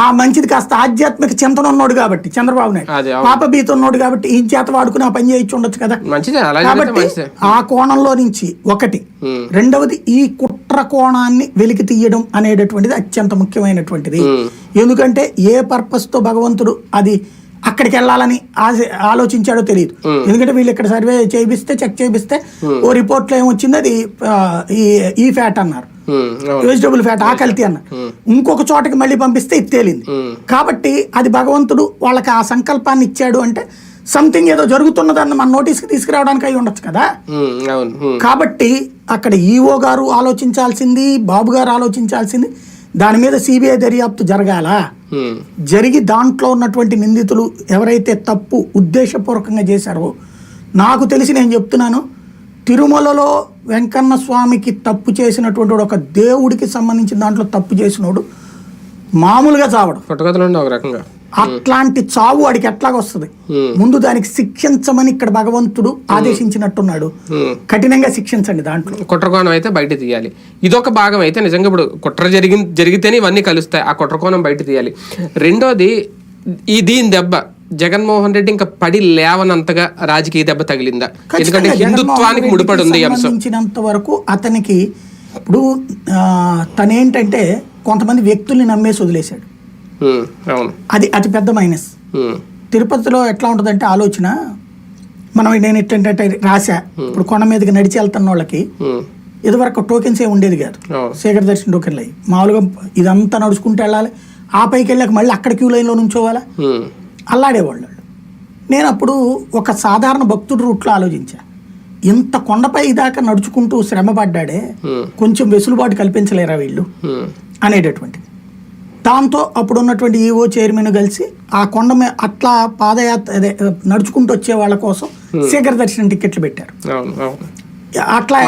ఆ మంచిది కాస్త ఆధ్యాత్మిక చింతన ఉన్నోడు కాబట్టి చంద్రబాబు నాయుడు. పాప బీత ఉన్నోడు కాబట్టి ఈ చేత వాడుకుని ఆ పని చేయించి ఉండొచ్చు కదా. కాబట్టి ఆ కోణంలో నుంచి ఒకటి. రెండవది ఈ కుట్ర కోణాన్ని వెలికి తీయడం అనేటటువంటిది అత్యంత ముఖ్యమైనటువంటిది. ఎందుకంటే ఏ పర్పస్తో భగవంతుడు అది అక్కడికి వెళ్ళాలని ఆశ- ఆలోచించాడో తెలియదు. ఎందుకంటే వీళ్ళు ఇక్కడ సర్వే చేయిస్తే చెక్ చేయిస్తే ఓ రిపోర్ట్లో ఏమొచ్చింది? అది ఈ ఫ్యాట్ అన్నారు. వెజిటబుల్ ఫ్యాట్ ఆ కల్తీ అన్నారు ఇంకొక చోటకి మళ్ళీ పంపిస్తే ఇది తేలింది. కాబట్టి అది భగవంతుడు వాళ్ళకి ఆ సంకల్పాన్ని ఇచ్చాడు అంటే సంథింగ్ ఏదో జరుగుతున్నదాన్ని మన నోటీస్కి తీసుకురావడానికి అయి ఉండొచ్చు కదా? కాబట్టి అక్కడ ఈఓ గారు ఆలోచించాల్సింది బాబు గారు ఆలోచించాల్సింది దాని మీద సిబిఐ దర్యాప్తు జరగాల? జరిగి దాంట్లో ఉన్నటువంటి నిందితులు ఎవరైతే తప్పు ఉద్దేశపూర్వకంగా చేశారో నాకు తెలిసి నేను చెప్తున్నాను తిరుమలలో వెంకన్న స్వామికి తప్పు చేసినటువంటి ఒక దేవుడికి సంబంధించిన దాంట్లో తప్పు చేసినోడు మామూలుగా చావడం. పుట్టగతులు ఒక రకంగా. అట్లాంటి చావు వాడికి ఎట్లాగొస్తుంది? ముందు దానికి శిక్షించమని ఇక్కడ భగవంతుడు ఆదేశించినట్టున్నాడు. కఠినంగా శిక్షించండి దాంట్లో. కుట్రకోణం అయితే బయట తీయాలి. ఇదొక భాగం అయితే నిజంగా ఇప్పుడు కుట్ర జరిగి జరిగితేనే ఇవన్నీ కలుస్తాయి. ఆ కుట్రకోణం బయట తీయాలి. రెండోది ఈ దీని దెబ్బ. జగన్మోహన్ రెడ్డి ఇంకా పడి లేవనంతగా రాజకీయ దెబ్బ తగిలిందా? ఎందుకంటే హిందుత్వానికి ముడిపడి ఉంది సంబంధించినంత వరకు అతనికి ఇప్పుడు తనేంటంటే కొంతమంది వ్యక్తుల్ని నమ్మేసి వదిలేశాడు. అది అతి పెద్ద మైనస్. తిరుపతిలో ఎట్లా ఉంటుందంటే ఆలోచన మనం నేను ఎట్లంటే రాశా ఇప్పుడు కొండ మీదకి నడిచి వెళ్తున్న వాళ్ళకి ఇదివరకు టోకెన్స్ ఏ ఉండేది కాదు. శేఖర్ దర్శన్ టోకెన్లు అయ్యి. మామూలుగా ఇదంతా నడుచుకుంటూ వెళ్ళాలి. ఆ పైకి వెళ్ళాక మళ్ళీ అక్కడ క్యూ లైన్లో నుంచోవాలా? అల్లాడేవాళ్ళు. వాళ్ళు. నేను అప్పుడు ఒక సాధారణ భక్తుడి రూట్లో ఆలోచించా. ఇంత కొండపై దాకా నడుచుకుంటూ శ్రమ పడ్డాడే ఉమ్, కొంచెం వెసులుబాటు కల్పించలేరా వీళ్ళు? అనేటటువంటిది. దాంతో అప్పుడు ఉన్నటువంటి ఈఓ చైర్మన్ కలిసి ఆ కొండ అట్లా పాదయాత్ర అదే నడుచుకుంటూ వచ్చే వాళ్ళ కోసం శేఖర దర్శనం టికెట్లు పెట్టారు. అట్లా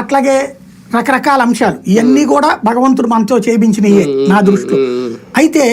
అట్లాగే రకరకాల అంశాలు. ఇవన్నీ కూడా భగవంతుడు మనతో చేయించినయే నా దృష్టిలో. అయితే